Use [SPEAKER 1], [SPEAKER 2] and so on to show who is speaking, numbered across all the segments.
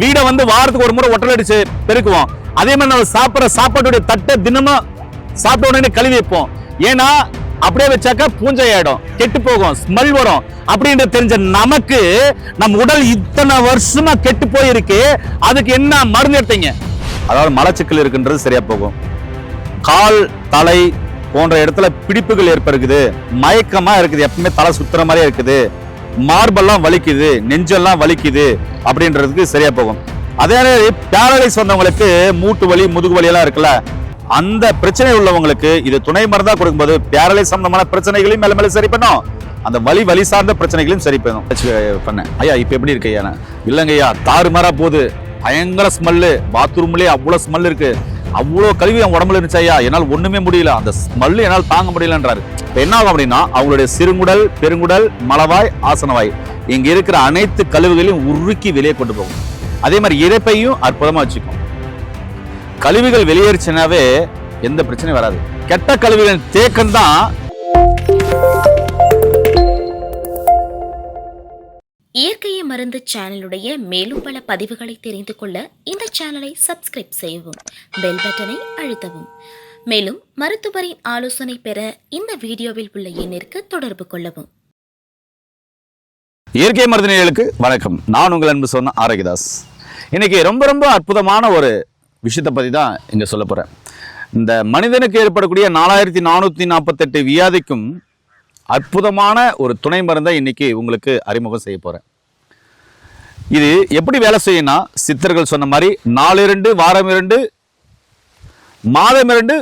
[SPEAKER 1] வீடை வந்து வாரத்துக்கு ஒரு முறை ஒட்டலடிச்சு பெருக்குவோம். அதே மாதிரி நம்ம சாப்பிட்ற சாப்பாட்டுடைய தட்டை தினமும் சாப்பிட்ட உடனே கழுவி வைப்போம். ஏன்னா அப்படியே வச்சாக்கா பூஞ்சை ஆயிடும் கெட்டு போகும். ஸ்மெல் வரும். அப்படின்ற தெரிஞ்ச நமக்கு நம் உடல் இத்தனை வருஷமா கெட்டு போயிருக்கு. அதுக்கு என்ன மருந்து எடுத்தீங்க? அதாவது மலச்சிக்கல் இருக்குன்றது சரியா போகும். கால் தலை போன்ற இடத்துல பிடிப்புகள் ஏற்படுக்குது மயக்கமா இருக்குது. எப்பவுமே தலை சுத்துற மாதிரியே இருக்குது. மார்பெல்லாம் வலிக்குது நெஞ்செல்லாம் வலிக்குது அப்படின்றதுக்கு சரியா போகும். அதே மாதிரி பேரலைஸ் வந்தவங்களுக்கு மூட்டு வலி முதுகு வலி எல்லாம் இருக்குல்ல அந்த பிரச்சனை உள்ளவங்களுக்கு இது துணை மருந்தா கொடுக்கும்போது பேரலைஸ் சம்பந்தமான பிரச்சனைகளையும் மேல மேல சரி பண்ணும். அந்த வலி வலி சார்ந்த பிரச்சனைகளையும் சரி பண்ணும். வச்சு பண்ணேன் ஐயா இப்போ எப்படி இருக்கு ஐயா? இல்லைங்க ஐயா தாறுமாறா போகுது. பயங்கர ஸ்மெல்லு பாத்ரூம்லேயே அவ்வளோ ஸ்மெல் இருக்குது அவ்வளோ கழுவி என் உடம்புல இருந்துச்சு ஐயா. என்னால் ஒண்ணுமே முடியல. அந்த ஸ்மெல்லு என்னால் தாங்க முடியலன்றாரு. இப்போ என்ன ஆகும் அப்படின்னா அவங்களுடைய சிறுங்குடல் பெருங்குடல் மலவாய் ஆசனவாய் இங்க இருக்கிற அனைத்து கழிவுகளையும் உருக்கி வெளியே கொண்டு போகும். அதே மாதிரி இறைப்பையும் அற்புதமாக வச்சுக்கும். கழிவுகள் வெளியேறிச்சுனாவே எந்த பிரச்சனையும் வராது. கெட்ட கழிவுகளின் தேக்கம் தான்
[SPEAKER 2] இயற்கையை மருந்து சேனலுடைய மேலும் பல பதிவுகளை தெரிந்து கொள்ள இந்த சேனலை சப்ஸ்கிரைப் செய்யவும் பெல் பட்டனை அழுத்தவும். மேலும் மருத்துவரின் ஆலோசனை பெற இந்த வீடியோவில் உள்ள எண்ணிற்கு தொடர்பு கொள்ளவும்.
[SPEAKER 1] இயற்கை மருந்தினர்களுக்கு வணக்கம். நான் உங்கள் அன்பு சொன்ன ஆரோக்கியதாஸ். இன்னைக்கு ரொம்ப ரொம்ப அற்புதமான ஒரு விஷயத்தை பற்றி தான் இங்கே சொல்ல போகிறேன் இந்த மனிதனுக்கு ஏற்படக்கூடிய நாலாயிரத்தி நானூற்றி நாற்பத்தெட்டு வியாதிக்கும் அற்புதமான ஒரு துணை மருந்தை இன்னைக்கு உங்களுக்கு அறிமுகம் செய்ய போகிறேன் இது எப்படி வேலை செய்யும்னா சித்தர்கள் சொன்ன மாதிரி நாலு இரண்டு வாரம் இரண்டு மாதம் இரண்டு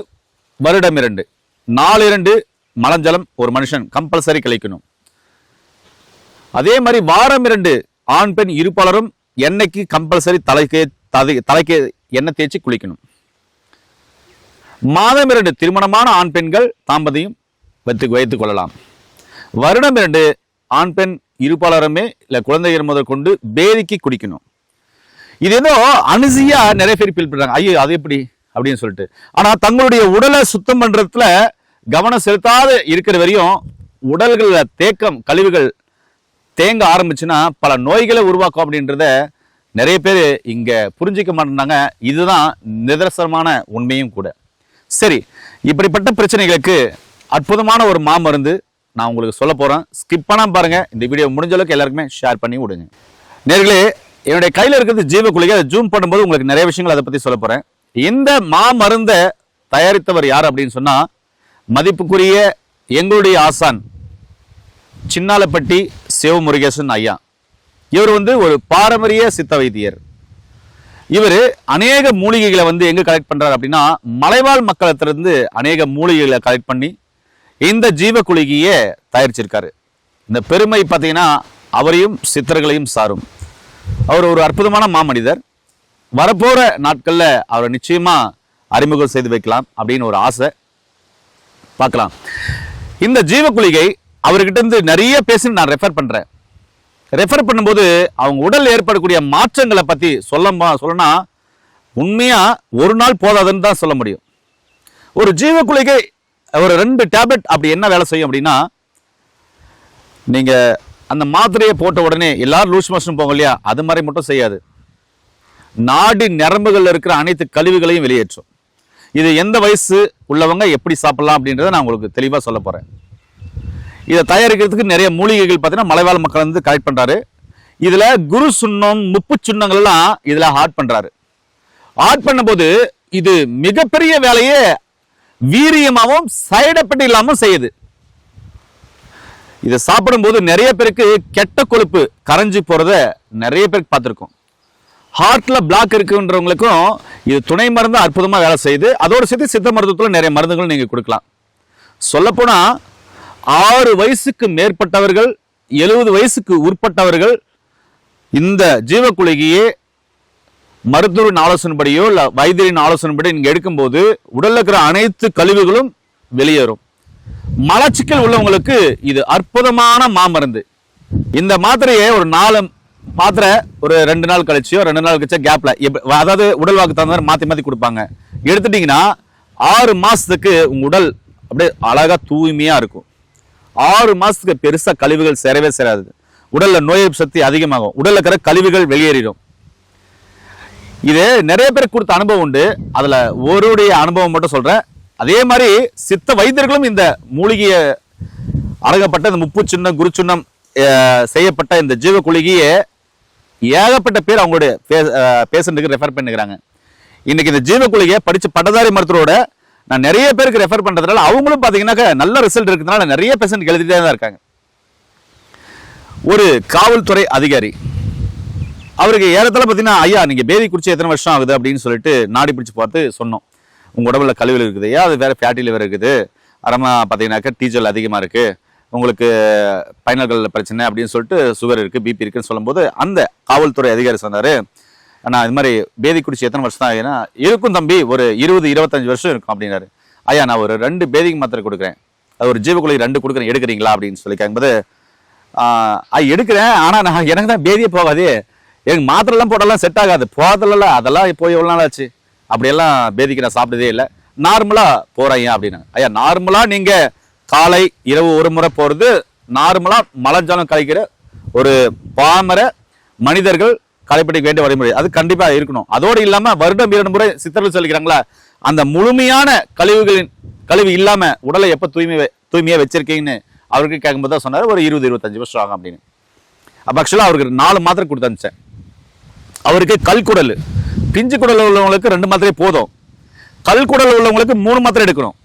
[SPEAKER 1] வருடம் இரண்டு. நாலு இரண்டு மலஞ்சலம் ஒரு மனுஷன் கம்பல்சரி கழிக்கணும். அதே மாதிரி வாரம் இரண்டு ஆண் பெண் இருப்பாளரும் எண்ணெய்க்கு கம்பல்சரி தலைக்கு தலை தலைக்கு எண்ணெய் தேய்ச்சி குளிக்கணும். மாதம் இரண்டு திருமணமான ஆண் பெண்கள் தாம்பதியும் வைத்து வைத்துக் கொள்ளலாம். வருடம் இரண்டு ஆண் பெண் இருப்பாளருமே இல்லை குழந்தைகள் முதல் கொண்டு பேதிக்கு குடிக்கணும். இது ஏதோ அனுசியா நிறைய பேர் ஃபீல் பண்ணுறாங்க ஐயோ அது எப்படி? அப்படின்னு சொல்லிட்டு. ஆனால் தங்களுடைய உடலை சுத்தம் பண்ணுறதுல கவனம் செலுத்தாத இருக்கிற வரையும் உடல்களில் தேக்கம் கழிவுகள் தேங்க ஆரம்பிச்சுன்னா பல நோய்களை உருவாக்கும் அப்படின்றத நிறைய பேர் இங்கே புரிஞ்சிக்க மாட்டேனாங்க இதுதான் நிதர்சனமான உண்மையும் கூட. சரி இப்படிப்பட்ட பிரச்சனைகளுக்கு அற்புதமான ஒரு மாமருந்து நான் உங்களுக்கு சொல்ல போகிறேன் ஸ்கிப் பண்ணாம பாருங்கள் இந்த வீடியோ முடிஞ்ச அளவுக்கு எல்லாருக்குமே ஷேர் பண்ணி விடுங்க. நேர்களே என்னுடைய கையில் இருக்கிறது ஜீவ குளிகை. அதை ஜூம் பண்ணும்போது உங்களுக்கு நிறைய விஷயங்கள் அதை பற்றி சொல்ல போகிறேன் இந்த மாமருந்தை தயாரித்தவர் யார் அப்படின்னு சொன்னால் மதிப்புக்குரிய எங்களுடைய ஆசான் சின்னாலப்பட்டி சிவமுருகேசன் ஐயா. இவர் வந்து ஒரு பாரம்பரிய சித்த வைத்தியர். இவர் அநேக மூலிகைகளை வந்து எங்கே கலெக்ட் பண்ணுறாரு அப்படின்னா மலைவாழ் மக்களத்திலிருந்து அநேக மூலிகைகளை கலெக்ட் பண்ணி இந்த ஜீவ குளிகையை தயாரிச்சிருக்காரு. இந்த பெருமை பார்த்தீங்கன்னா அவரையும் சித்தர்களையும் சாரும். அவர் ஒரு அற்புதமான மாமனிதர். வரப்போகிற நாட்களில் அவரை நிச்சயமாக அறிமுகம் செய்து வைக்கலாம் அப்படின்னு ஒரு ஆசை. பார்க்கலாம். இந்த ஜீவ குளிகை அவர்கிட்ட இருந்து நிறைய பேசி நான் ரெஃபர் பண்ணுறேன் ரெஃபர் பண்ணும்போது அவங்க உடல் ஏற்படக்கூடிய மாற்றங்களை பற்றி சொல்ல சொல்லனா உண்மையாக ஒரு நாள் போதாதுன்னு தான் சொல்ல முடியும். ஒரு ஜீவ ஒரு ரெண்டு டேப்லெட் அப்படி என்ன வேலை செய்யும் அப்படின்னா நீங்கள் அந்த மாத்திரையை போட்ட உடனே எல்லாரும் லூஸ் மோஷன் போங்க இல்லையா? அது மாதிரி மட்டும் செய்யாது. நாடி நரம்புகளில் இருக்கிற அனைத்து கழிவுகளையும் வெளியேற்றும். இது எந்த வயசு உள்ளவங்க எப்படி சாப்பிடலாம் அப்படின்றத நான் உங்களுக்கு தெளிவாக சொல்ல போகிறேன் இதை தயாரிக்கிறதுக்கு நிறைய மூலிகைகள் பார்த்தீங்கன்னா மலைவாழ் மக்கள் வந்து கலெக்ட் பண்ணுறாரு இதில் குரு சுண்ணம் முப்பு சுண்ணங்கள்லாம் இதில் ஆட் பண்ணுறாரு ஆட் பண்ணும்போது இது மிகப்பெரிய வேலையை வீரியமாகவும் சைடு எஃபெக்ட் இல்லாமல் செய்யுது. இதை சாப்பிடும்போது நிறைய பேருக்கு கெட்ட கொழுப்பு கரைஞ்சு போகிறத நிறைய பேருக்கு பார்த்துருக்கோம். ஹார்ட்டில் பிளாக் இருக்குன்றவங்களுக்கும் இது துணை மருந்து அற்புதமாக வேலை செய்யுது. அதோடு சேர்த்து சித்த மருத்துவத்தில் நிறைய மருந்துகள் நீங்கள் கொடுக்கலாம். சொல்லப்போனால் ஆறு வயசுக்கு மேற்பட்டவர்கள் எழுபது வயசுக்கு உட்பட்டவர்கள் இந்த ஜீவக்குளிகையே மருத்துவரின் ஆலோசனைப்படியோ இல்ல வைத்தியரின் ஆலோசனைப்படி நீங்க எடுக்கும்போது உடல்ல இருக்கிற அனைத்து கழிவுகளும் வெளியேறும். மலச்சிக்கல் உள்ளவங்களுக்கு இது அற்புதமான மாமருந்து. இந்த மாத்திரையை ஒரு நாலு மாத்திரை ஒரு ரெண்டு நாள் கழிச்சியோ ரெண்டு நாள் கழிச்சா கேப்ல எப்ப- அதாவது உடல் வாக்கு தகுந்த மாதிரி மாத்தி மாத்தி கொடுப்பாங்க. எடுத்துட்டீங்கன்னா ஆறு மாசத்துக்கு உங்க உடல் அப்படியே அழகா தூய்மையா இருக்கும். ஆறு மாசத்துக்கு பெருசா கழிவுகள் சேரவே சேராது. உடல்ல நோய் சக்தி அதிகமாகும். உடல்ல இருக்கிற கழிவுகள் வெளியேறிடும். இது நிறைய பேருக்கு கொடுத்த அனுபவம் உண்டு. அதுல ஒருடைய அனுபவம் மட்டும் சொல்றேன். அதே மாதிரி சித்த வைத்தியர்களும் இந்த மூலிகையை அழகப்பட்ட இந்த முப்பு சின்னம் குரு சின்னம் செய்யப்பட்ட இந்த ஜீவ குளிகையை ஏகப்பட்ட பேர் அவங்களுடைய பேஷண்ட்டுக்கு ரெஃபர் பண்ணிக்கிறாங்க. இன்னைக்கு இந்த ஜீவ குளிகையை படிச்ச பட்டதாரி மருத்துவரோட நான் நிறைய பேருக்கு ரெஃபர் பண்றதுனால அவங்களும் பாத்தீங்கன்னாக்க நல்ல ரிசல்ட் இருக்கிறதுனால நிறைய பேஷண்ட் எழுதிட்டே தான் இருக்காங்க. ஒரு காவல்துறை அதிகாரி அவருக்கு ஏறத்தால பார்த்தீங்கன்னா ஐயா நீங்கள் பேதி குடிச்சு எத்தனை வருஷம் ஆகுது? அப்படின்னு சொல்லிட்டு நாடி பிடிச்சி பார்த்து சொன்னோம். உங்கள் உடம்புல கழிவுகள் இருக்குது. ஐயா அது வேறு ஃபேட்டி லிவர் இருக்குது. அரமா பார்த்தீங்கன்னாக்கா டீச்சல் அதிகமாக இருக்குது உங்களுக்கு பைனல்கள் பிரச்சனை அப்படின்னு சொல்லிட்டு சுகர் இருக்குது பிபி இருக்குன்னு சொல்லும்போது அந்த காவல்துறை அதிகாரி சொன்னார் நான் இது மாதிரி பேதி குடிச்சு எத்தனை வருஷம் ஆகுதுன்னா இருக்கும் தம்பி ஒரு இருபது இருபத்தஞ்சு வருஷம் இருக்கும் அப்படின்னாரு. ஐயா நான் ஒரு ரெண்டு பேதிக்கு மாத்திரை கொடுக்குறேன். அது ஒரு ஜீவக்குழி ரெண்டு கொடுக்குறேன். எடுக்கிறீங்களா? அப்படின்னு சொல்லி கேட்கும்போது எடுக்கிறேன். ஆனால் நான் எனக்கு தான் பேதியே போகாதே. எங்க மாத்திரைலாம் போட்டாலாம் செட் ஆகாது. போதல அதெல்லாம் போய் எவ்வளோ நாள் ஆச்சு? அப்படியெல்லாம் பேதிக்கு நான் சாப்பிட்டதே இல்லை. நார்மலாக போறேன் அப்படின்னு. ஐயா நார்மலாக நீங்கள் காலை இரவு ஒரு முறை போகிறது நார்மலாக மலஞ்சாலம் கழிக்கிற ஒரு பாமர மனிதர்கள் கடைப்பிடிக்க வேண்டிய வழிமுறை. அது கண்டிப்பாக இருக்கணும். அதோடு இல்லாமல் வருடம் இரண்டு முறை சித்தர்கள் சொல்லிக்கிறாங்களா அந்த முழுமையான கழிவுகளின் கழிவு இல்லாமல் உடலை எப்போ தூய்மை தூய்மையாக வச்சிருக்கீங்கன்னு அவருக்கு கேட்கும்போது தான் சொன்னார் ஒரு இருபது இருபத்தஞ்சு வருஷம் ஆகும் அப்படின்னு. அப்போ ஆக்சுவலாக அவருக்கு நாலு மாத்திரை கொடுத்து அனுப்பிச்சேன். அவருக்கு கல்குடல் பிஞ்சு குடல் உள்ளவங்களுக்கு ரெண்டு மாத்திரை போதும். கல்குடல் உள்ளவங்களுக்கு மூணு மாத்திரை எடுக்கணும்.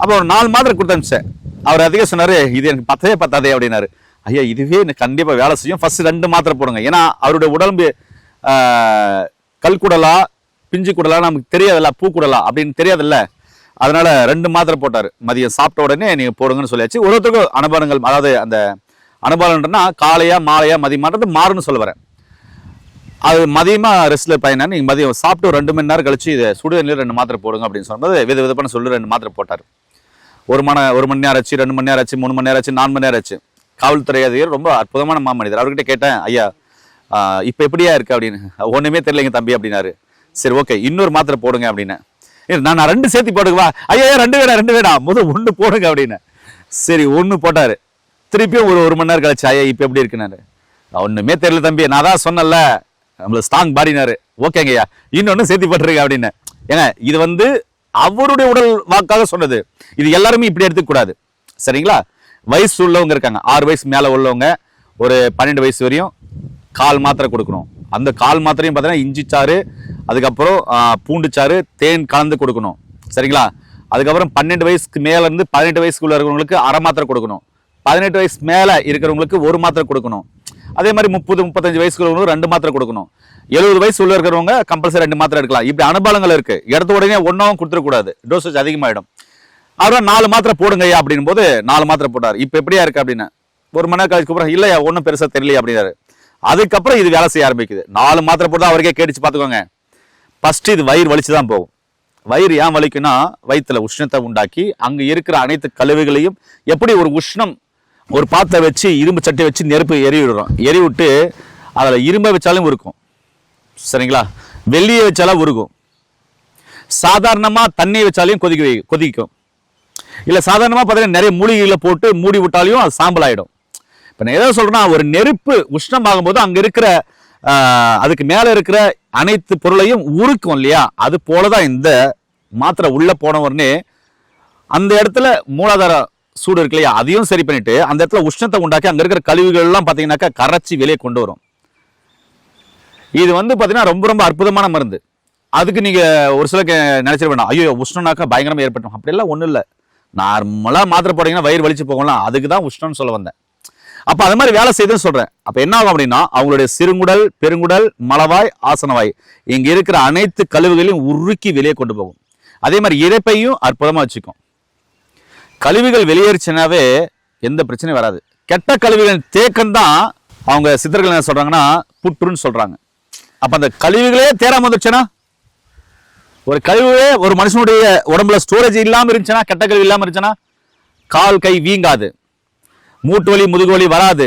[SPEAKER 1] அப்போ ஒரு நாலு மாத்திரை கொடுத்து அனுப்பிச்சேன் அவர் அதிகம் சொன்னார் இது எனக்கு பத்தவே பத்தாதே அப்படின்னாரு. ஐயா இதுவே எனக்கு கண்டிப்பாக வேலை செய்யும். ஃபஸ்ட்டு ரெண்டு மாத்திரை போடுங்க. ஏன்னா அவருடைய உடம்பு கல்குடலா பிஞ்சு குடலா நமக்கு தெரியாதுல்ல பூக்குடலா அப்படின்னு தெரியாதுல்ல. அதனால் ரெண்டு மாத்திரை போட்டார். மதியம் சாப்பிட்ட உடனே நீங்கள் போடுங்கன்னு சொல்லியாச்சு. ஒரு ஒருத்தருக்கும் அனுபவங்கள் அதாவது அந்த அனுபவம்ன்றனா காலையா மாலையா மதியமான்றது மாறுன்னு சொல்ல வரேன். அது மதியமாக ரெஸ்ட்டில் பையனா நீங்கள் மதியம் சாப்பிட்டு ரெண்டு மணி நேரம் கழிச்சு இதை சுடுதண்ணியில் ரெண்டு மாத்திரை போடுங்க அப்படின்னு சொன்னது வித விதப்பான சொல்லி ரெண்டு மாத்திரை போட்டார். ஒரு மணி ஒரு மணி நேரம் ஆச்சு ரெண்டு மணி நேரம் ஆச்சு மூணு மணி நேரம் ஆச்சு நாலு மணி நேரம் ஆச்சு. காவல்துறை அதிகாரி ரொம்ப அற்புதமான மாமனிதர். அவர்கிட்ட கேட்டேன் ஐயா இப்போ எப்படியா இருக்கு? அப்படின்னு. ஒன்றுமே தெரியலைங்க தம்பி அப்படின்னாரு. சரி ஓகே இன்னொரு மாத்திரை போடுங்க அப்படின்னு. நான் நான் ரெண்டு சேர்த்து போடுங்கவா ஐயா ரெண்டு வேடா ரெண்டு வேடா முதல் ஒன்று போடுங்க அப்படின்னு. சரி ஒன்று போட்டார். திருப்பியும் ஒரு ஒரு மணி நேரம் கழிச்சு ஐயா இப்போ எப்படி இருக்குனாரு ஒன்றுமே தெரியல தம்பி நான் தான் சொன்னல நம்மளை ஸ்ட்ராங் பாடினாரு ஓகேங்கய்யா இன்னொன்னு சேர்த்து போட்டுருங்க அப்படின்னு. ஏங்க இது வந்து அவருடைய உடல் வாக்காக சொன்னது. இது எல்லாருமே இப்படி எடுத்துக்கூடாது சரிங்களா? வயசு உள்ளவங்க இருக்காங்க. ஆறு வயசு மேலே உள்ளவங்க ஒரு பன்னெண்டு வயசு வரையும் கால் மாத்திரை கொடுக்கணும். அந்த கால் மாத்திரையும் பார்த்தீங்கன்னா இஞ்சி சாறு அதுக்கப்புறம் பூண்டு சாறு தேன் கலந்து கொடுக்கணும். சரிங்களா? அதுக்கப்புறம் பன்னெண்டு வயசுக்கு மேலேருந்து பதினெட்டு வயசுக்குள்ள இருக்கிறவங்களுக்கு அரை மாத்திரை கொடுக்கணும். பதினெட்டு வயசு மேலே இருக்கிறவங்களுக்கு ஒரு மாத்திரை கொடுக்கணும். அதே மாதிரி முப்பது முப்பத்தஞ்சு வயசுக்கு ரெண்டு மாத்திரை கொடுக்கணும். எழுபது வயசு உள்ள இருக்கிறவங்க கம்பல்சரி ரெண்டு மாத்திரை எடுக்கலாம். இப்படி அனுபவங்கள் இருக்கு. எடுத்த உடனே ஒன்றாவும் கொடுத்துடக்கூடாது. டோசேஜ் அதிகமாகிடும் அவர் நாலு மாத்திரை போடுங்கய்யா அப்படின் போது நாலு மாத்திரை போட்டார். இப்போ எப்படியா இருக்கு அப்படின்னு. ஒரு மணி நேரம் கழிச்சு அப்புறம் இல்லையா ஒன்றும் பெருசாக தெரியலையா? அப்படின்னாரு. அதுக்கப்புறம் இது வேலை செய்ய ஆரம்பிக்குது. நாலு மாத்திரை போட்டு அவருக்கே கேட்டுச்சு பார்த்துக்கோங்க ஃபஸ்ட்டு இது வயிறு வலிச்சு தான் போகும். வயிறு ஏன் வலிக்குன்னா வயிற்றுல உஷ்ணத்தை உண்டாக்கி அங்கே இருக்கிற அனைத்து கழிவுகளையும் எப்படி ஒரு உஷ்ணம் ஒரு பாத்திர வச்சு இரும்பு சட்டை வச்சு நெருப்பு எரி விடுறோம். எரி விட்டு அதில் இரும்பை வச்சாலும் உருக்கும். சரிங்களா? வெள்ளியை வச்சாலும் உருகும். சாதாரணமாக தண்ணி வச்சாலையும் கொதிக்க வை கொதிக்கும். இல்லை சாதாரணமாக பார்த்தீங்கன்னா நிறைய மூலிகைகளை போட்டு மூடி விட்டாலையும் அது சாம்பல் ஆகிடும் இப்போ நான் எதாவது சொல்கிறேன்னா ஒரு நெருப்பு உஷ்ணமாகும் போது அங்கே இருக்கிற அதுக்கு மேலே இருக்கிற அனைத்து பொருளையும் உருக்கும் இல்லையா? அது போல தான் இந்த மாத்திரை உள்ளே போன உடனே அந்த இடத்துல மூலாதாரம் சூடு இருக்கு இல்லையா அதையும் சரி பண்ணிட்டு அந்த இடத்துல உஷ்ணத்தை உண்டாக்கி அங்கே இருக்கிற கழிவுகள் எல்லாம் கரைச்சி வெளியே கொண்டு வரும். இது வந்து பார்த்தீங்கன்னா ரொம்ப ரொம்ப அற்புதமான மருந்து. அதுக்கு நீங்கள் ஒரு சில நினைச்சிட வேண்டாம். ஐயோ உஷ்ணம்னாக்கா பயங்கரமாக ஏற்பட்டோம் அப்படியெல்லாம் ஒன்றும் இல்லை. நார்மலாக மாத்திரை போட்டிங்கன்னா வயிறு வலிச்சு போகலாம் அதுக்கு தான் உஷ்ணம்னு சொல்ல வந்தேன். அப்போ அது மாதிரி வேலை செய்யுதுன்னு சொல்கிறேன் அப்போ என்ன ஆகும் அப்படின்னா அவங்களுடைய சிறுங்குடல் பெருங்குடல் மலவாய் ஆசனவாய் இங்கே இருக்கிற அனைத்து கழிவுகளையும் உருக்கி வெளியே கொண்டு போகும். அதே மாதிரி இறைப்பையும் அற்புதமாக வச்சுக்கும். கழிவுகள் வெளியேறிச்சுனாவே எந்த பிரச்சனையும் வராது. கெட்ட கழிவுகளின் தேக்கம் தான் அவங்க சித்தர்கள் என்ன சொல்கிறாங்கன்னா புற்றுன்னு சொல்கிறாங்க அப்போ அந்த கழிவுகளே தேராமல் வந்துருச்சுன்னா? ஒரு கழிவுகளே ஒரு மனுஷனுடைய உடம்புல ஸ்டோரேஜ் இல்லாமல் இருந்துச்சுன்னா கெட்ட கழிவு இல்லாமல் இருந்துச்சுன்னா கால் கை வீங்காது. மூட்டு வலி முதுகு வலி வராது.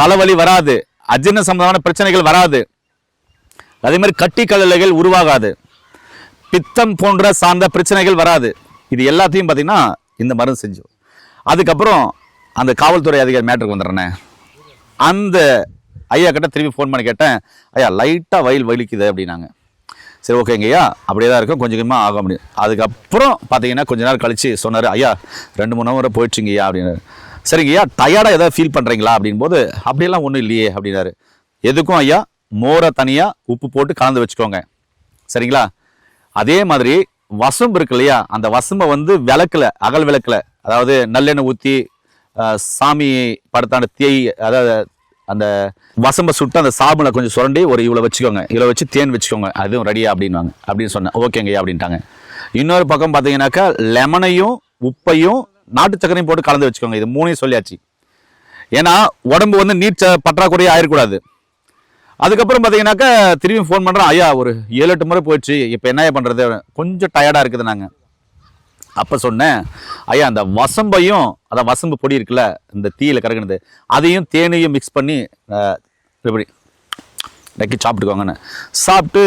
[SPEAKER 1] தலைவலி வராது. அஜீர்ண சம்பந்தமான பிரச்சனைகள் வராது. அதே மாதிரி கட்டி கல்லறைகள் உருவாகாது. பித்தம் போன்ற சார்ந்த பிரச்சனைகள் வராது. இது எல்லாத்தையும் பார்த்தீங்கன்னா இந்த மருந்து செஞ்சு அதுக்கப்புறம் அந்த காவல்துறை அதிகாரி மேட்டருக்கு வந்துடுறேனே அந்த ஐயா கிட்ட திரும்பி ஃபோன் பண்ணி கேட்டேன் ஐயா லைட்டாக வயல் வலிக்குது அப்படின்னாங்க. சரி ஓகேங்க ஐயா அப்படியே தான் இருக்கும் கொஞ்சம் கொஞ்சமாக ஆக முடியும் அதுக்கப்புறம் பார்த்தீங்கன்னா கொஞ்ச நேரம் கழித்து சொன்னார் ஐயா ரெண்டு மூணு முறை போயிடுச்சுங்க ஐயா அப்படின்னாரு சரிங்க ஐயா டயர்டாக எதாவது ஃபீல் பண்ணுறீங்களா அப்படின்போது அப்படியெல்லாம் ஒன்றும் இல்லையே அப்படின்னாரு. எதுக்கும் ஐயா மோரை தனியாக உப்பு போட்டு கலந்து வச்சுக்கோங்க. சரிங்களா? அதே மாதிரி வசம்பு இருக்கு இல்லையா? அந்த வசம்பை வந்து விளக்கில் அகல் விளக்கில் அதாவது நல்லெண்ணெய் ஊற்றி சாமி படத்தான தேய் அதாவது அந்த வசம்பை சுட்டு அந்த சாபனை கொஞ்சம் சுரண்டி ஒரு இவ்வளோ வச்சுக்கோங்க. இவ்வளோ வச்சு தேன் வச்சுக்கோங்க. அதுவும் ரெடியா அப்படின்வாங்க அப்படின்னு சொன்னேன் ஓகேங்க அப்படின்ட்டாங்க. இன்னொரு பக்கம் பார்த்தீங்கன்னாக்கா லெமனையும் உப்பையும் நாட்டு சக்கரையும் போட்டு கலந்து வச்சுக்கோங்க. இது மூணையும் சொல்லியாச்சு. ஏன்னா உடம்பு வந்து நீர் ச- பற்றாக்குறையே ஆயிடக்கூடாது அதுக்கப்புறம் பார்த்தீங்கன்னாக்கா திரும்பி ஃபோன் பண்ணுறேன் ஐயா ஒரு ஏழு எட்டு முறை போயிடுச்சு. இப்போ என்ன பண்ணுறது கொஞ்சம் டயர்டாக இருக்குது நாங்கள் அப்போ சொன்னேன் ஐயா அந்த வசம்பையும் அதான் வசம்பு பொடி இருக்குல்ல இந்த தீயில் கறக்குனது அதையும் தேனையும் மிக்ஸ் பண்ணி இப்படி டக்கி சாப்பிட்டுக்கோங்கன்னு. சாப்பிட்டு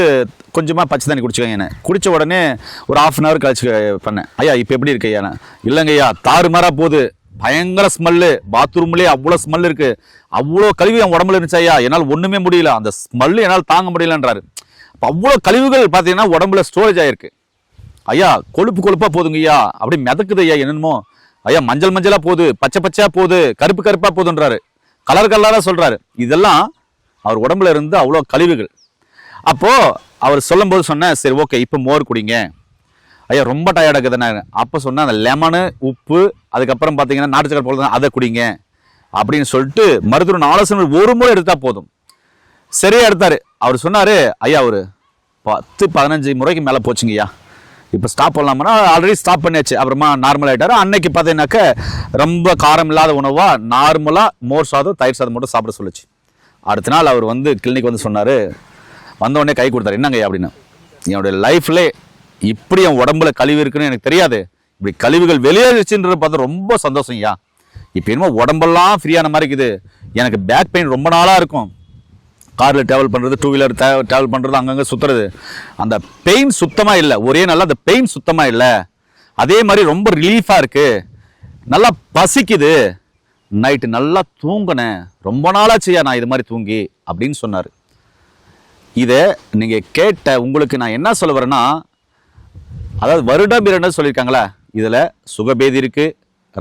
[SPEAKER 1] கொஞ்சமாக பச்சை தண்ணி குடிச்சுக்கோங்க என்ன. குடித்த உடனே ஒரு ஆஃப் அன் ஹவர் கழிச்சு பண்ணேன். ஐயா இப்போ எப்படி இருக்கு ஐயா? இல்லைங்க ஐயா தாறுமாறாக போகுது. பயங்கர ஸ்மெல்லு பாத்ரூம்லேயே அவ்வளோ ஸ்மெல் இருக்கு. அவ்வளோ கழிவு என் உடம்புல இருந்துச்சு ஐயா. என்னால் ஒன்றுமே முடியல. அந்த ஸ்மெல்லு என்னால் தாங்க முடியலன்றாரு. அப்போ அவ்வளோ கழிவுகள் பார்த்தீங்கன்னா உடம்புல ஸ்டோரேஜ் ஆகிருக்கு ஐயா கொழுப்பு கொழுப்பாக போதுங்க ஐயா. அப்படி மிதக்குது ஐயா என்னென்னமோ. ஐயா மஞ்சள் மஞ்சளாக போகுது. பச்சை பச்சையாக போகுது. கருப்பு கருப்பாக போதுன்றாரு கலர் கலராக சொல்கிறாரு இதெல்லாம் அவர் உடம்புல இருந்து அவ்வளோ கழிவுகள். அப்போது அவர் சொல்லும்போது சொன்னேன் சரி ஓகே இப்போ மோர் குடிங்க. ஐயா ரொம்ப டயர்டாக இருக்குதுண்ணே அப்போ சொன்னேன் அந்த லெமனு உப்பு அதுக்கப்புறம் பார்த்தீங்கன்னா நாட்டு சக்கரை போல அதை குடிங்க அப்படின்னு சொல்லிட்டு மருத்துவன் ஆலோசனை ஒரு முறை எடுத்தால் போதும். சரியாக எடுத்தார். அவர் சொன்னார் ஐயா ஒரு பத்து பதினஞ்சு முறைக்கு மேலே போச்சுங்கய்யா இப்போ ஸ்டாப் பண்ணலாம்னா ஆல்ரெடி ஸ்டாப் பண்ணியாச்சு. அப்புறமா நார்மல் ஆகிட்டாரு அன்னைக்கு பார்த்தீங்கன்னாக்க ரொம்ப காரம் இல்லாத உணவாக நார்மலாக மோர் சாதம் தயிர் சாதம் மட்டும் சாப்பிட சொல்லுச்சு. அடுத்த நாள் அவர் வந்து கிளினிக் வந்து சொன்னார் வந்த உடனே கை கொடுத்தாரு. என்னங்கய்யா அப்படின்னு. என்னுடைய லைஃப்லே இப்படி என் உடம்புல கழிவு இருக்குன்னு எனக்கு தெரியாது. இப்படி கழிவுகள் வெளியேறிச்சுன்றது பார்த்து ரொம்ப சந்தோஷம் ஐயா. இப்போ என்னமோ உடம்பெல்லாம் ஃப்ரீயான மாதிரி இருக்குது. எனக்கு பேக் பெயின் ரொம்ப நாளாக இருக்கும். காரில் ட்ராவல் பண்ணுறது டூ வீலர் ட்ராவல் பண்ணுறது அங்கங்கே சுற்றுறது அந்த பெயின் சுத்தமாக இல்லை. ஒரே நாளில் அந்த பெயின் சுத்தமாக இல்லை. அதே மாதிரி ரொம்ப ரிலீஃபாக இருக்குது நல்லா பசிக்குது. நைட்டு நல்லா தூங்கினேன். ரொம்ப நாளாச்சுயா நான் இது மாதிரி தூங்கி அப்படின்னு சொன்னார். இதை நீங்கள் கேட்ட உங்களுக்கு நான் என்ன சொல்ல வரேன்னா அதாவது வருடம் இரண்டு சொல்லியிருக்காங்களா இதில் சுகபேதி இருக்குது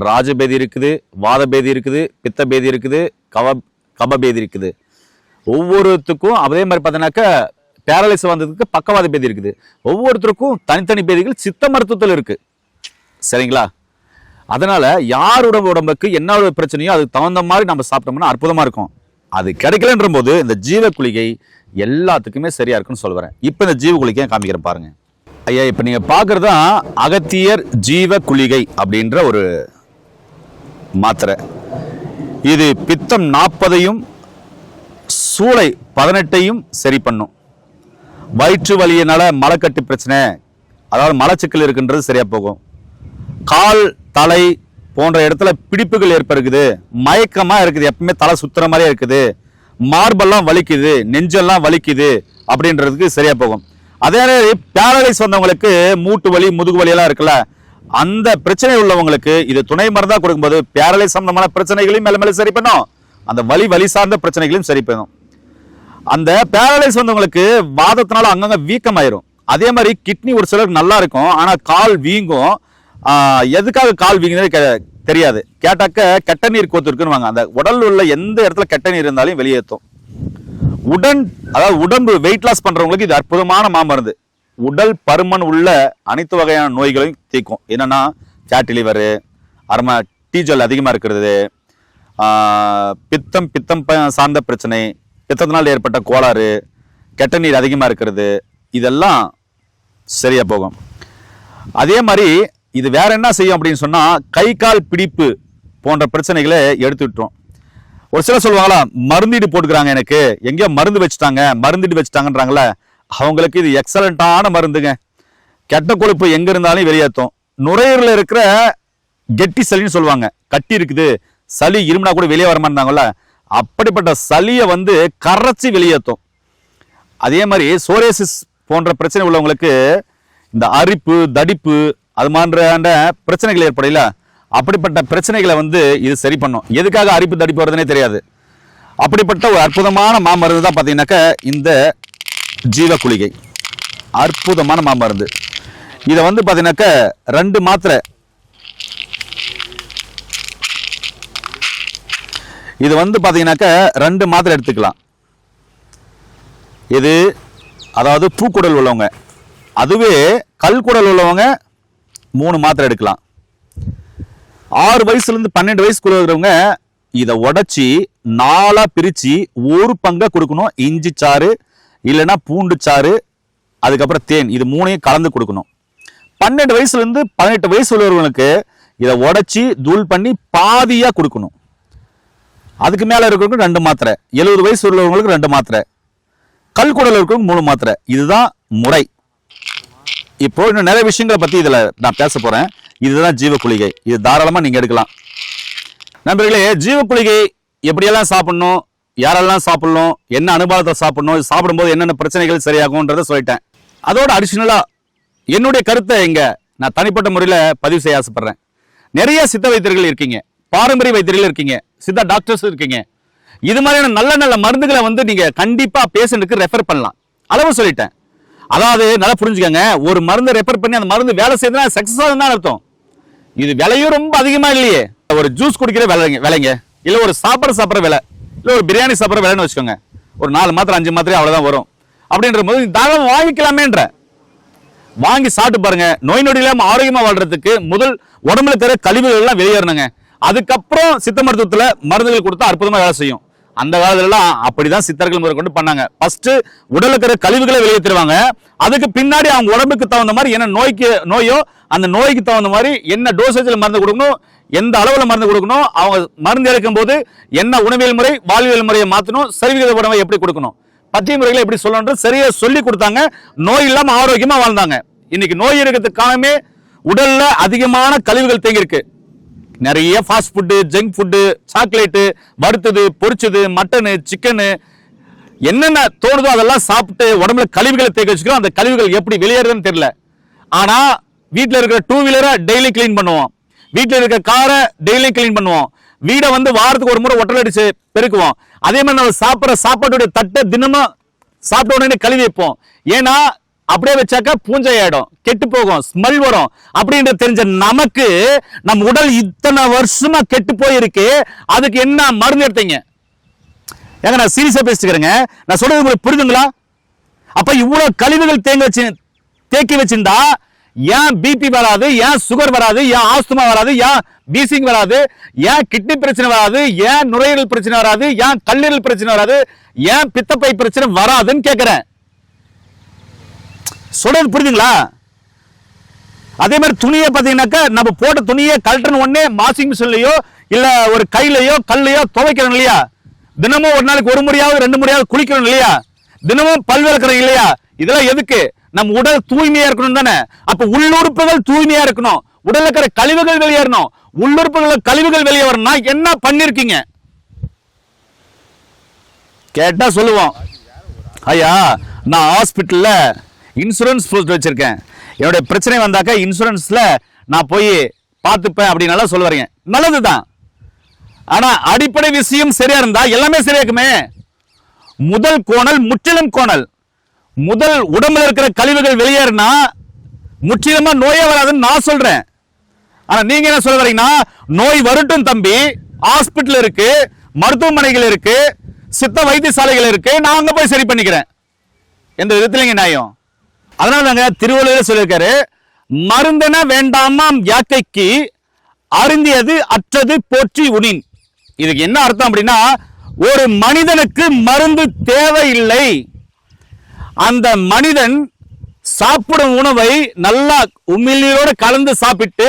[SPEAKER 1] ராஜபேதி இருக்குது வாதபேதி இருக்குது பித்தபேதி இருக்குது கவ கபபேதி இருக்குது. ஒவ்வொருத்துக்கும் அதே மாதிரி பார்த்தீங்கன்னாக்கா பேரலைஸ் வந்ததுக்கு பக்கவாத பேதி இருக்குது. ஒவ்வொருத்தருக்கும் தனித்தனி பேதிகள் சித்த மருத்துவத்தில் இருக்குது சரிங்களா? அதனால் யார் உடம்பு உடம்புக்கு என்ன ஒரு பிரச்சனையோ அதுக்கு தகுந்த மாதிரி நம்ம சாப்பிட்டோம்னா அற்புதமாக இருக்கும். அது கிடைக்கலன்ற போது இந்த ஜீவ குளிகை எல்லாத்துக்குமே சரியாக இருக்குன்னு சொல்லுவேன். இப்போ இந்த ஜீவ குளிகையை காமிக்கிறேன் பாருங்க. ஐயா இப்போ நீங்கள் பார்க்குறது தான் அகத்தியர் ஜீவ குளிகை அப்படின்ற ஒரு மாத்திரை. இது பித்தம் நாற்பதையும் சூளை பதினெட்டையும் சரி பண்ணும். வயிற்று வலியினால மலக்கட்டு பிரச்சனை அதாவது மலச்சிக்கல் இருக்குன்றது சரியாக போகும். கால் தலை போன்ற இடத்துல பிடிப்புகள் ஏற்படுக்குது மயக்கமாக இருக்குது எப்பவுமே தலை சுத்துற மாதிரியே இருக்குது. மார்பெல்லாம் வலிக்குது நெஞ்செல்லாம் வலிக்குது அப்படின்றதுக்கு சரியாக போகும். அதே மாதிரி பேரலைஸ் வந்தவங்களுக்கு மூட்டு வலி முதுகு வலி எல்லாம் இருக்குல்ல அந்த பிரச்சனை உள்ளவங்களுக்கு இது துணை மருந்தா கொடுக்கும்போது பேரலைஸ் சம்பந்தமான பிரச்சனைகளையும் மேல மேல சரி பண்ணும். அந்த வலி வலி சார்ந்த பிரச்சனைகளையும் சரி பண்ணும். அந்த பேரலைஸ் வந்தவங்களுக்கு வாதத்தினால அங்கங்க வீக்கமாயிரும். அதே மாதிரி கிட்னி ஒரு சிலருக்கு நல்லா இருக்கும் ஆனா கால் வீங்கும். எதுக்காக கால் வீங்குது தெரியாது. கேட்டாக்க கெட்ட நீர் கோத்து இருக்குன்னு அந்த உடல் உள்ள எந்த இடத்துல கெட்ட நீர் இருந்தாலும் வெளியேற்றும். உடன் அதாவது உடம்பு வெயிட் லாஸ் பண்றவங்களுக்கு இது அற்புதமான மாமருந்து. உடல் பருமன் உள்ள அனைத்து வகையான நோய்களையும் தீர்க்கும். என்னன்னா ஃபேட்டி லிவரு அப்புறமா டீஜல் அதிகமாக இருக்கிறது பித்தம் பித்தம் ப- சார்ந்த பிரச்சனை பித்தத்தினால் ஏற்பட்ட கோளாறு கெட்ட நீர் அதிகமாக இருக்கிறது இதெல்லாம் சரியாக போகும். அதே மாதிரி இது வேற என்ன செய்யும் அப்படின்னு சொன்னால் கை கால் பிடிப்பு போன்ற பிரச்சனைகளை எடுத்து விட்டுரும் ஒரு சிலர் சொல்லுவாங்களா மருந்தீடு போட்டுக்கிறாங்க எனக்கு. எங்கேயோ மருந்து வச்சுட்டாங்க மருந்தீடு வச்சுட்டாங்கன்றாங்களே அவங்களுக்கு இது எக்ஸலண்ட்டான மருந்துங்க. கெட்ட கொழுப்பு எங்கே இருந்தாலும் வெளியேற்றும். நுரையீரலில் இருக்கிற கெட்டி சளின்னு சொல்லுவாங்க. கட்டி இருக்குது சளி இருமுனா கூட வெளியே வர அப்படிப்பட்ட சளியை வந்து கரைச்சி வெளியேற்றும். அதே மாதிரி சோரேசிஸ் போன்ற பிரச்சனை உள்ளவங்களுக்கு இந்த அரிப்பு தடிப்பு அது மாதிரியான பிரச்சனைகள் ஏற்படையில அப்படிப்பட்ட பிரச்சனைகளை வந்து இது சரி பண்ணும். எதுக்காக அரிப்பு தடிப்பு வருதுன்னே தெரியாது. அப்படிப்பட்ட ஒரு அற்புதமான மாமருந்து தான் பார்த்தீங்கன்னாக்க இந்த ஜீவ குளிகை அற்புதமான மாமருந்து. இதை வந்து பார்த்தீங்கன்னாக்க ரெண்டு மாத்திரை. இது வந்து பார்த்தீங்கன்னாக்க ரெண்டு மாத்திரை எடுத்துக்கலாம். இது அதாவது பூக்குடல் உள்ளவங்க. அதுவே கல்குடல் உள்ளவங்க மூணு மாத்திரை எடுக்கலாம். ஆறு வயசுலேருந்து பன்னெண்டு வயசுக்குள்ள இருக்கிறவங்க இதை உடைச்சி நாலாக பிரித்து ஒரு பங்கை கொடுக்கணும். இஞ்சி சாறு இல்லைன்னா பூண்டு சாறு அதுக்கப்புறம் தேன். இது மூணையும் கலந்து கொடுக்கணும். பன்னெண்டு வயசுலேருந்து பதினெட்டு வயசு உள்ளவர்களுக்கு இதை உடைச்சி தூள் பண்ணி பாதியாக கொடுக்கணும். அதுக்கு மேலே இருக்கிறவங்களுக்கு ரெண்டு மாத்திரை. எழுபது வயசு உள்ளவங்களுக்கு ரெண்டு மாத்திரை. கல்குடல் இருக்கிறவங்க மூணு மாத்திரை. இதுதான் முறை. இப்போ இன்னும் நிறைய விஷயங்களை பற்றி இதில் நான் பேச போகிறேன் இதுதான் ஜீவ குளிகை இது தாராளமாக நீங்கள் எடுக்கலாம். நண்பர்களே ஜீவ குளிகை எப்படியெல்லாம் சாப்பிடணும் யாரெல்லாம் சாப்பிடணும் என்ன அனுபவத்தை சாப்பிடணும் இது சாப்பிடும்போது என்னென்ன பிரச்சனைகள் சரியாகும்ன்றதை சொல்லிட்டேன். அதோட அடிஷ்னலாக என்னுடைய கருத்தை இங்கே நான் தனிப்பட்ட முறையில் பதிவு செய்ய ஆசைப்பட்றேன். நிறைய சித்த வைத்தியர்கள் இருக்கீங்க பாரம்பரிய வைத்தியர்கள் இருக்கீங்க சித்தா டாக்டர்ஸ் இருக்கீங்க. இது மாதிரியான நல்ல நல்ல மருந்துகளை வந்து நீங்கள் கண்டிப்பாக பேஷண்ட்டுக்கு ரெஃபர் பண்ணலாம். அளவு சொல்லிட்டேன். அதாவது நல்லா புரிஞ்சுக்கங்க ஒரு மருந்தை ரெஃபர் பண்ணி அந்த மருந்து வேலை செய்யறதுனா சக்ஸஸ் ஆகுதுன்னு அர்த்தம். இது விலையும் ரொம்ப அதிகமா இல்லையே. ஒரு ஜூஸ் குடிக்கிற விலைங்க விலைங்க. இல்ல ஒரு சாப்பிட்ற சாப்பிட்ற விலை. இல்ல ஒரு பிரியாணி சாப்பிட்ற விலைன்னு வச்சுக்கோங்க. ஒரு நாலு மாத்திரை அஞ்சு மாத்திரை அவ்வளவுதான் வரும். அப்படின்ற போது தாராளம் வாங்கிக்கலாமேன்ற. வாங்கி சாப்பிட்டு பாருங்க. நோய் நொடி இல்லாம ஆரோக்கியமா வாழ்றதுக்கு முதல் உடம்புல தர கழிவுகள் எல்லாம் வெளியேறணுங்க. அதுக்கப்புறம் சித்த மருத்துவத்துல மருந்துகள் கொடுத்தா அற்புதமா வேலை செய்யும். அந்த காலத்துலலாம் அப்படிதான் சித்தர்கள் முறை கொண்டு பண்ணாங்க. ஃபர்ஸ்ட் உடல் இருக்கிற கழிவுகளை வெளியேற்றுவாங்க அதுக்கு பின்னாடி அவங்க உடம்புக்கு தகுந்த மாதிரி என்ன நோய்க்கு நோயோ அந்த நோய்க்கு தகுந்த மாதிரி என்ன டோசேஜில் மருந்து கொடுக்கணும் எந்த அளவில் மருந்து கொடுக்கணும் அவங்க மருந்து எடுக்கும் போது என்ன உணவியல் முறை வாழ்வியல் முறையை மாற்றணும் சரிவிகித உணவை எப்படி கொடுக்கணும். பத்திய முறைகளை எப்படி சொல்லணும் சரியா சொல்லி கொடுத்தாங்க. நோய் இல்லாமல் ஆரோக்கியமாக வாழ்ந்தாங்க. இன்னைக்கு நோய் இருக்கிறதுக்கு காரணமே உடல்ல அதிகமான கழிவுகள் தேங்கியிருக்கு. நிறைய fast food junk food chocolate வறுத்தது பொரிச்சது மட்டனு சிக்கனு என்னென்ன தோணுதோ அதெல்லாம் சாப்பிட்டு உடம்புல கழிவுகளை தேக்க வச்சுக்கிறோம். அந்த கழிவுகள் எப்படி வெளியேறதுன்னு தெரியல. ஆனால் வீட்டில் இருக்கிற டூ வீலரை டெய்லி க்ளீன் பண்ணுவோம். வீட்டில் இருக்கிற காரை டெய்லி க்ளீன் பண்ணுவோம். வீடை வந்து வாரத்துக்கு ஒரு முறை ஒட்டல் அடிச்சு பெருக்குவோம். அதே மாதிரி நம்ம சாப்பிட்ற சாப்பாட்டுடைய தட்டை தினமும் சாப்பிட்ட உடனே கழுவி வைப்போம். ஏன்னா அப்படியே வச்சாக்கா பூஞ்சை ஆயிடும் கெட்டு போகும். ஸ்மெல் வரும். அப்படின்றது தெரிஞ்ச நமக்கு நம் உடல் இத்தனை வருஷமா கெட்டு போயிருக்கு. அதுக்கு என்ன மருந்து எடுத்தீங்க? ஏங்க நான் சீரியஸா பேசிக்கிறேங்க நான் சொல்றது உங்களுக்கு புரிதுங்களா அப்ப இவ்வளவு கழிவுகள் தேங்க வச்சு தேக்கி வச்சிருந்தா ஏன் பிபி வராது ஏன் சுகர் வராது ஏன் ஆஸ்துமா வராது ஏன் பீசிங் வராது ஏன் கிட்னி பிரச்சனை வராது ஏன் நுரையீரல் பிரச்சனை வராது ஏன் கல்லீரல் பிரச்சனை வராது ஏன் பித்தப்பை பிரச்சனை வராதுன்னு கேட்கிறேன் சொல்றது புரியுதுங்களா? அதே மாதிரி துணியை பார்த்தீங்கன்னாக்கா நம்ம போட்ட துணியை கழட்டணும் உடனே வாஷிங் மிஷின்லையோ இல்ல ஒரு கையிலையோ கல்லையோ துவைக்கிறோம் இல்லையா? தினமும் ஒரு நாளைக்கு ஒரு முறையாவது ரெண்டு முறையாவது குளிக்கிறோம் இல்லையா? தினமும் பல் விளக்குறோம் இல்லையா? இதெல்லாம் எதுக்கு? நம்ம உடல் தூய்மையா இருக்கணும் தானே. அப்ப உள்ளுறுப்புகள் தூய்மையா இருக்கணும். உடல் இருக்கிற கழிவுகள் வெளியேறணும். உள்ளுறுப்புகள் கழிவுகள் வெளியே வரணும்னா என்ன பண்ணிருக்கீங்க? கேட்டா சொல்லுவோம். ஐயா நான் ஹாஸ்பிட்டல்ல இன்சூரன்ஸ் போஸ்ட் வச்சிருக்கேன். என்னுடைய பிரச்சனை வந்தாக்கா இன்சூரன்ஸில் நான் போய் பார்த்துப்பேன் அப்படின்னு சொல்லுவாருங்க. நல்லதுதான். ஆனால் அடிப்படை விஷயம் சரியா இருந்தா எல்லாமே சரியாக்குமே. இருக்குமே முதல் கோணல் முற்றிலும் கோணல். முதல் உடம்புல இருக்கிற கழிவுகள் வெளியேறினா முற்றிலுமா நோயே வராதுன்னு நான் சொல்றேன். ஆனா நீங்க என்ன சொல்ல வரீங்கன்னா நோய் வரட்டும் தம்பி. ஹாஸ்பிட்டல் இருக்கு மருத்துவமனைகள் இருக்கு சித்த வைத்தியசாலைகள் இருக்கு. நான் அங்க போய் சரி பண்ணிக்கிறேன். எந்த விதத்துலங்க நியாயம். அதனால தாங்க திருவள்ளுவர் சொல்லியிருக்காரு மருந்தென வேண்டாமாம் யாக்கைக்கு அருந்தியது அற்றது போற்றி உனின். இதுக்கு என்ன அர்த்தம் அப்படின்னா ஒரு மனிதனுக்கு மருந்து தேவையில்லை. அந்த மனிதன் சாப்பிடும் உணவை நல்லா உமிழ்நீரோடு கலந்து சாப்பிட்டு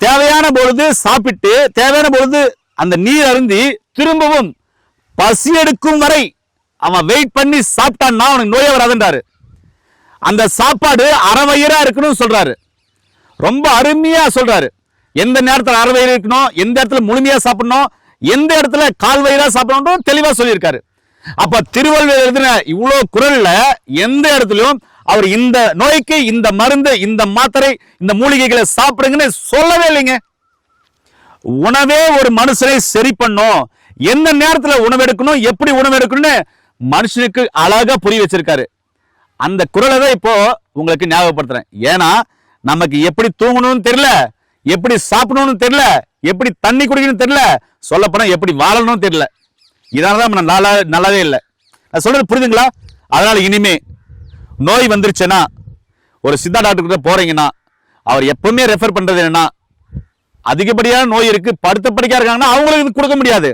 [SPEAKER 1] தேவையான பொழுது சாப்பிட்டு தேவையான பொழுது அந்த நீர் அருந்தி திரும்பவும் பசி எடுக்கும் வரை அவன் வெயிட் பண்ணி சாப்பிட்டான்னா அவனுக்கு நோயே வராதுன்றாரு. அந்த சாப்பாடு அறவயிறா இருக்கணும்னு சொல்றாரு. ரொம்ப அருமையா சொல்றாரு. எந்த நேரத்தில் அறவயிறு இருக்கணும் எந்த இடத்துல முழுமையா சாப்பிடணும் எந்த இடத்துல கால் வயிறா சாப்பிடணும் தெளிவா சொல்லியிருக்காரு. அப்ப திருவள்ளுவர் எழுதின இவ்வளவு குரல்ல எந்த இடத்துலயும் அவர் இந்த நோய்க்கு இந்த மருந்து இந்த மாத்திரை இந்த மூலிகைகளை சாப்பிடுங்கன்னு சொல்லவே இல்லைங்க. உணவே ஒரு மனுஷனை சரி பண்ணும். எந்த நேரத்துல உணவு எடுக்கணும் எப்படி உணவு எடுக்கணும்னு மனுஷனுக்கு அழகா புரிய வச்சிருக்காரு. அந்த குரலை தான் இப்போ உங்களுக்கு ஞாபகப்படுத்துறேன். ஏன்னா நமக்கு எப்படி தூங்கணும்னு தெரியல எப்படி சாப்பிடணும்னு தெரியல எப்படி தண்ணி குடிக்கணும்னு தெரியல சொல்லப்போனால் எப்படி வாழணும்னு தெரியல. இதனால தான் நம்ம நல்லா நல்லாவே இல்லை. நான் சொல்கிறது புரியுதுங்களா? அதனால் இனிமே நோய் வந்துருச்சுன்னா ஒரு சித்தா டாக்டர் கிட்ட போகிறீங்கன்னா அவர் எப்பவுமே ரெஃபர் பண்ணுறது என்னன்னா அதிகப்படியான நோய் இருக்குது படுத்த படிக்கா இருக்காங்கன்னா அவங்களுக்கு கொடுக்க முடியாது.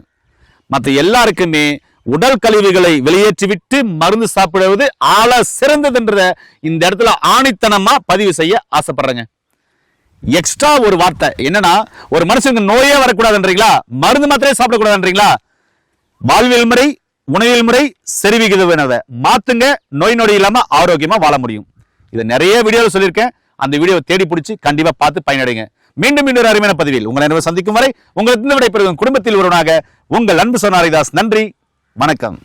[SPEAKER 1] மற்ற எல்லாருக்குமே உடல் கழிவுகளை வெளியேற்றிவிட்டு மருந்து சாப்பிடுவது ஆள சிறந்ததுன்றத இந்த இடத்துல ஆணித்தனமா பதிவு செய்ய ஆசைப்படுறேங்க. எக்ஸ்ட்ரா ஒரு வார்த்தை. என்னன்னா ஒரு மனுஷனுக்கு நோயே வரக்கூடாதுன்றீங்களா? மருந்து மாத்திரையே சாப்பிடக்கூடாதுன்றீங்களா? வாழ்வியல் முறை உணவியல் முறை செறிவிகிதவினதை மாத்துங்க. நோய் நொடி இல்லாம ஆரோக்கியமா வாழ முடியும். இதை நிறைய வீடியோவில் சொல்லியிருக்கேன். அந்த வீடியோவை தேடி பிடிச்சி கண்டிப்பா பார்த்து பயனடைங்க. மீண்டும் இன்னொரு அருமையான பதிவில் உங்களை சந்திக்கும் வரை உங்களுக்கு விடைபெறும் குடும்பத்தில் ஒருவனாக உங்கள் அன்பு சொன்னாரிதாஸ் நன்றி. வணக்கம்.